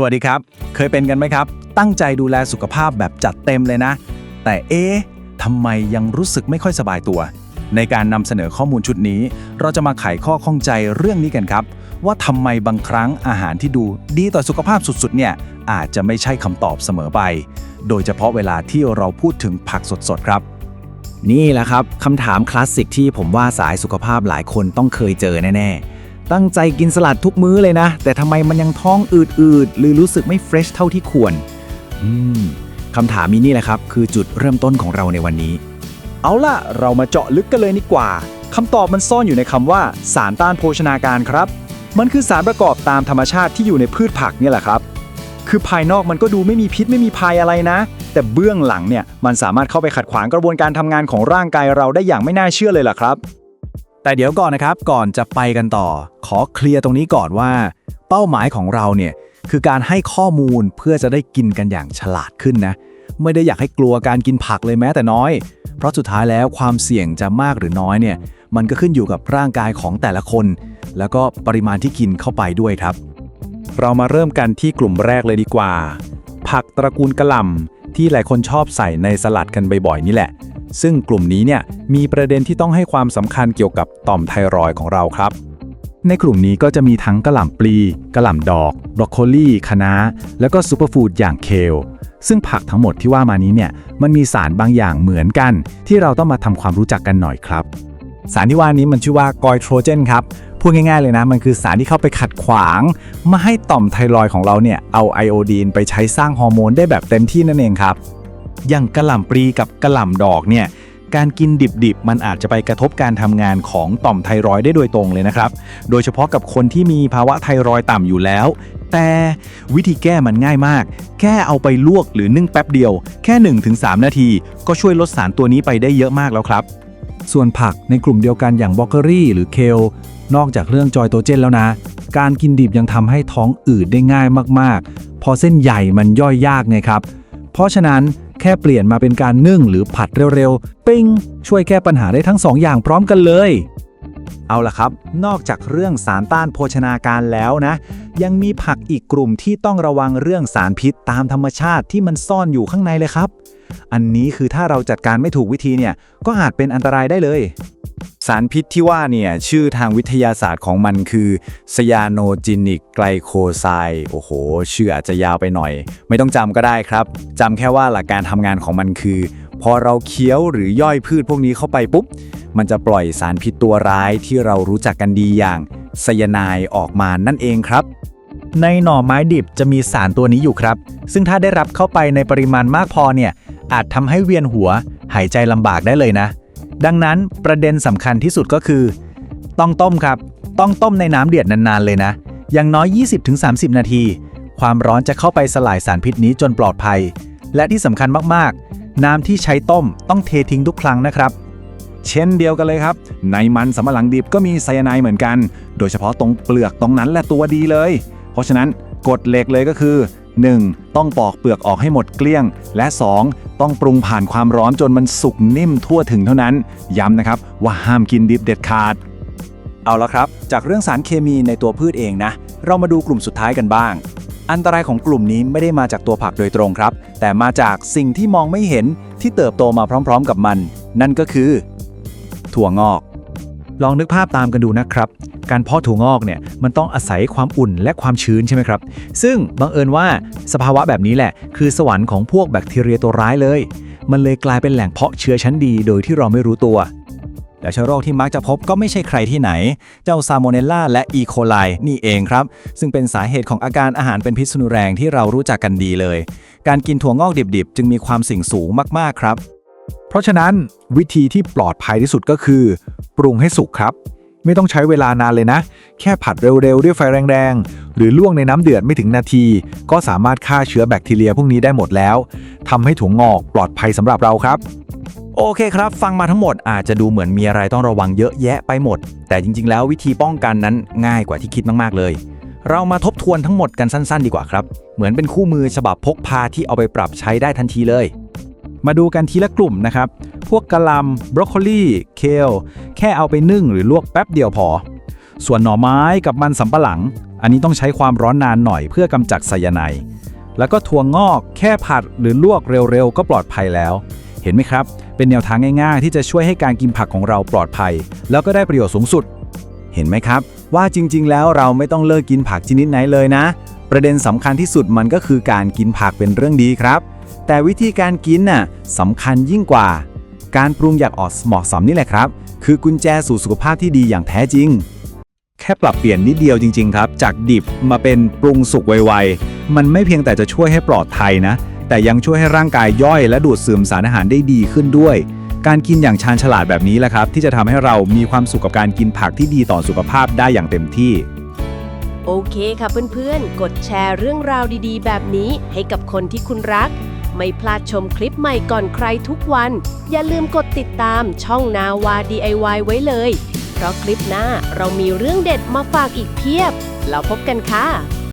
สวัสดีครับ เคยเป็นกันไหมครับ ตั้งใจดูแลสุขภาพแบบจัดเต็มเลยนะ แต่เอ๊ะทำไมยังรู้สึกไม่ค่อยสบายตัว ในการนำเสนอข้อมูลชุดนี้ เราจะมาไขข้อข้องใจเรื่องนี้กันครับ ว่าทำไมบางครั้งอาหารที่ดูดีต่อสุขภาพสุดๆเนี่ยอาจจะไม่ใช่คำตอบเสมอไป โดยเฉพาะเวลาที่เราพูดถึงผักสดๆครับ นี่แหละครับคำถามคลาสสิกที่ผมว่าสายสุขภาพหลายคนต้องเคยเจอแน่ๆ ตั้งใจกินสลัดทุกมื้อเลยนะ แต่ทำไมมันยังท้องอืดๆ หรือรู้สึกไม่เฟรชเท่าที่ควร อืมคำถามนี้นี่แหละครับ คือจุดเริ่มต้นของเราในวันนี้ เอาล่ะ เรามาเจาะลึกกันเลยดีกว่าคำตอบมันซ่อนอยู่ในคำว่า สารต้านโภชนาการครับ มันคือสารประกอบตามธรรมชาติที่อยู่ในพืชผักนี่แหละครับ คือภายนอกมันก็ดูไม่มีพิษไม่มีภัยอะไรนะ แต่เบื้องหลังเนี่ยมันสามารถเข้าไปขัดขวางกระบวนการทำงานของร่างกายเราได้อย่างไม่น่าเชื่อเลยล่ะครับ แต่เดี๋ยวก่อนนะครับก่อนจะไปกันต่อ ขอเคลียร์ตรงนี้ก่อนว่า เป้าหมายของเราเนี่ยคือการให้ข้อมูลเพื่อจะได้กินกันอย่างฉลาดขึ้นนะ ไม่ได้อยากให้กลัวการกินผักเลยแม้แต่น้อย เพราะสุดท้ายแล้วความเสี่ยงจะมากหรือน้อยเนี่ย มันก็ขึ้นอยู่กับร่างกายของแต่ละคน แล้วก็ปริมาณที่กินเข้าไปด้วยครับ เรามาเริ่มกันที่กลุ่มแรกเลยดีกว่า ผักตระกูลกะหล่ำที่หลายคนชอบใส่ในสลัดกันบ่อยๆนี่แหละ ซึ่งกลุ่มนี้เนี่ยมีประเด็นที่ต้องให้ความสำคัญเกี่ยวกับต่อมไทรอยของเราครับ ในกลุ่มนี้ก็จะมีทั้งกระหล่ำปลีกระหล่ำดอก บรอกโคลีคะน้า แล้วก็ซูเปอร์ฟู้ดอย่างเคลซึ่งผักทั้งหมดที่ว่ามานี้เนี่ยมันมีสารบางอย่างเหมือนกัน ที่เราต้องมาทำความรู้จักกันหน่อยครับ สารที่ว่านี้มันชื่อว่ากอยโทรเจนครับพูดง่ายๆเลยนะ มันคือสารที่เข้าไปขัดขวางไม่ให้ต่อมไทรอยของเราเนี่ยเอาไอโอดีนไปใช้สร้างฮอร์โมนได้แบบเต็มที่นั่นเองครับ อย่างกระหล่ำปลีกับกระหล่ำดอกเนี่ยการกินดิบๆ มันอาจจะไปกระทบการทำงานของต่อมไทรอยด์ได้โดยตรงเลยนะครับ โดยเฉพาะกับคนที่มีภาวะไทรอยด์ต่ำอยู่แล้ว แต่วิธีแก้มันง่ายมาก แค่เอาไปลวกหรือนึ่งแป๊บเดียว แค่ 1-3 นาที ก็ช่วยลดสารตัวนี้ไปได้เยอะมากแล้วครับ ส่วนผักในกลุ่มเดียวกันอย่างบล็อกเกอรี่ หรือเคล นอกจากเรื่องจอยโตเจนแล้วนะ การกินดิบยังทำให้ท้องอืดได้ง่ายมากๆ พอเส้นใหญ่มันย่อยยากไงครับ เพราะฉะนั้น แค่เปลี่ยนมาเป็นการนึ่งหรือผัดเร็วๆ ปิ้ง ช่วยแก้ปัญหาได้ทั้งสองอย่างพร้อมกันเลย เอาล่ะครับ นอกจากเรื่องสารต้านโภชนาการแล้วนะ ยังมีผักอีกกลุ่มที่ต้องระวังเรื่องสารพิษตามธรรมชาติที่มันซ่อนอยู่ข้างในเลยครับ อันนี้คือถ้าเราจัดการไม่ถูกวิธีเนี่ย ก็อาจเป็นอันตรายได้เลย สารพิษที่ว่าเนี่ยชื่อทางวิทยาศาสตร์ของมันคือสยาโนจินิกไกลโคไซด์โอ้โห ชื่ออาจจะยาวไปหน่อย ไม่ต้องจำก็ได้ครับจำแค่ว่าหลักการทำงานของมันคือ พอเราเคี้ยวหรือย่อยพืชพวกนี้เข้าไปปุ๊บ มันจะปล่อยสารพิษตัวร้ายที่เรารู้จักกันดีอย่างไซยาไนด์ออกมานั่นเองครับ ในหน่อไม้ดิบจะมีสารตัวนี้อยู่ครับ ซึ่งถ้าได้รับเข้าไปในปริมาณมากพอเนี่ยอาจทำให้เวียนหัว หายใจลำบากได้เลยนะ ดังนั้นประเด็นสำคัญที่สุดก็คือ ต้องต้มครับ ต้องต้มในน้ำเดือดนานๆเลยนะ อย่างน้อย 20-30 นาที ความร้อนจะเข้าไปสลายสารพิษนี้จนปลอดภัย และที่สำคัญมากๆ น้ำที่ใช้ต้มต้องเททิ้งทุกครั้งนะครับ เช่นเดียวกันเลยครับ ในมันสำปะหลังดิบก็มีไซยาไนด์เหมือนกัน โดยเฉพาะตรงเปลือกตรงนั้นแหละตัวดีเลย เพราะฉะนั้นกฎเหล็กเลยก็คือ 1. ต้องปอกเปลือกออกให้หมดเกลี้ยง และ 2. ต้องปรุงผ่านความร้อนจนมันสุกนิ่มทั่วถึงเท่านั้น ย้ำนะครับว่าห้ามกินดิบเด็ดขาด เอาละครับ จากเรื่องสารเคมีในตัวพืชเองนะ เรามาดูกลุ่มสุดท้ายกันบ้าง อันตรายของกลุ่มนี้ไม่ได้มาจากตัวผักโดยตรงครับ แต่มาจากสิ่งที่มองไม่เห็นที่เติบโตมาพร้อม ๆ กับมัน นั่นก็คือ ถั่วงอก ลองนึกภาพตามกันดูนะครับ การเพาะถั่วงอกเนี่ยมันต้องอาศัยความอุ่นและความชื้นใช่ไหมครับ ซึ่งบังเอิญว่าสภาวะแบบนี้แหละ คือสวรรค์ของพวกแบคทีเรียตัวร้ายเลย มันเลยกลายเป็นแหล่งเพาะเชื้อชั้นดีโดยที่เราไม่รู้ตัวและเชื้อโรคที่มักจะพบก็ไม่ใช่ใครที่ไหน เจ้าซาโมเนลลาและอีโคไลนี่เองครับ ซึ่งเป็นสาเหตุของอาการอาหารเป็นพิษรุนแรงที่เรารู้จักกันดีเลย การกินถั่วงอกดิบๆ จึงมีความเสี่ยงสูงมากๆครับ เพราะฉะนั้นวิธีที่ปลอดภัยที่สุดก็คือ ปรุงให้สุกครับ ไม่ต้องใช้เวลานานเลยนะ แค่ผัดเร็วๆ ด้วยไฟแรงๆ หรือลวกในน้ำเดือดไม่ถึงนาที ก็สามารถฆ่าเชื้อแบคทีเรียพวกนี้ได้หมดแล้วทำให้ถั่วงอกปลอดภัยสำหรับเราครับโอเคครับ ฟังมาทั้งหมดอาจจะดูเหมือนมีอะไรต้องระวังเยอะแยะไปหมด แต่จริง ๆ แล้ววิธีป้องกันนั้นง่ายกว่าที่คิดมาก ๆ เลย เรามาทบทวนทั้งหมดกันสั้น ๆ ดีกว่าครับ เหมือนเป็นคู่มือฉบับพกพาที่เอาไปปรับใช้ได้ทันทีเลย มาดูกันทีละกลุ่มนะครับ พวกกะหล่ำบรอกโคลีเคล แค่เอาไปนึ่งหรือลวกแป๊บเดียวพอ ส่วนหน่อไม้กับมันสำปะหลัง อันนี้ต้องใช้ความร้อนนานหน่อยเพื่อกำจัดไซยาไนด์แล้วก็ถั่วงอกแค่ผัดหรือลวกเร็วๆ ก็ปลอดภัยแล้ว เห็นไหมครับ เป็นแนวทางง่ายๆ ที่จะช่วยให้การกินผักของเราปลอดภัย แล้วก็ได้ประโยชน์สูงสุด เห็นไหมครับ ว่าจริงๆ แล้วเราไม่ต้องเลิกกินผักชนิดไหนเลยนะ ประเด็นสำคัญที่สุดมันก็คือการกินผักเป็นเรื่องดีครับ แต่วิธีการกินน่ะสำคัญยิ่งกว่า การปรุงอย่างออเหมาะสมนี่แหละครับ คือกุญแจสู่สุขภาพที่ดีอย่างแท้จริง แค่ปรับเปลี่ยนนิดเดียวจริง ๆ ครับ จากดิบมาเป็นปรุงสุกไวๆ มันไม่เพียงแต่จะช่วยให้ปลอดภัยนะ แต่ยังช่วยให้ร่างกายย่อยและดูดซึมสารอาหารได้ดีขึ้นด้วย การกินอย่างชาญฉลาดแบบนี้แหละครับ ที่จะทำให้เรามีความสุขกับการกินผักที่ดีต่อสุขภาพได้อย่างเต็มที่โอเคค่ะเพื่อนๆ กดแชร์เรื่องราวดีๆ แบบนี้ให้กับคนที่คุณรัก ไม่พลาดชมคลิปใหม่ก่อนใครทุกวัน อย่าลืมกดติดตามช่องนาวา DIY ไว้เลย เพราะคลิปหน้าเรามีเรื่องเด็ดมาฝากอีกเพียบ แล้วพบกันค่ะ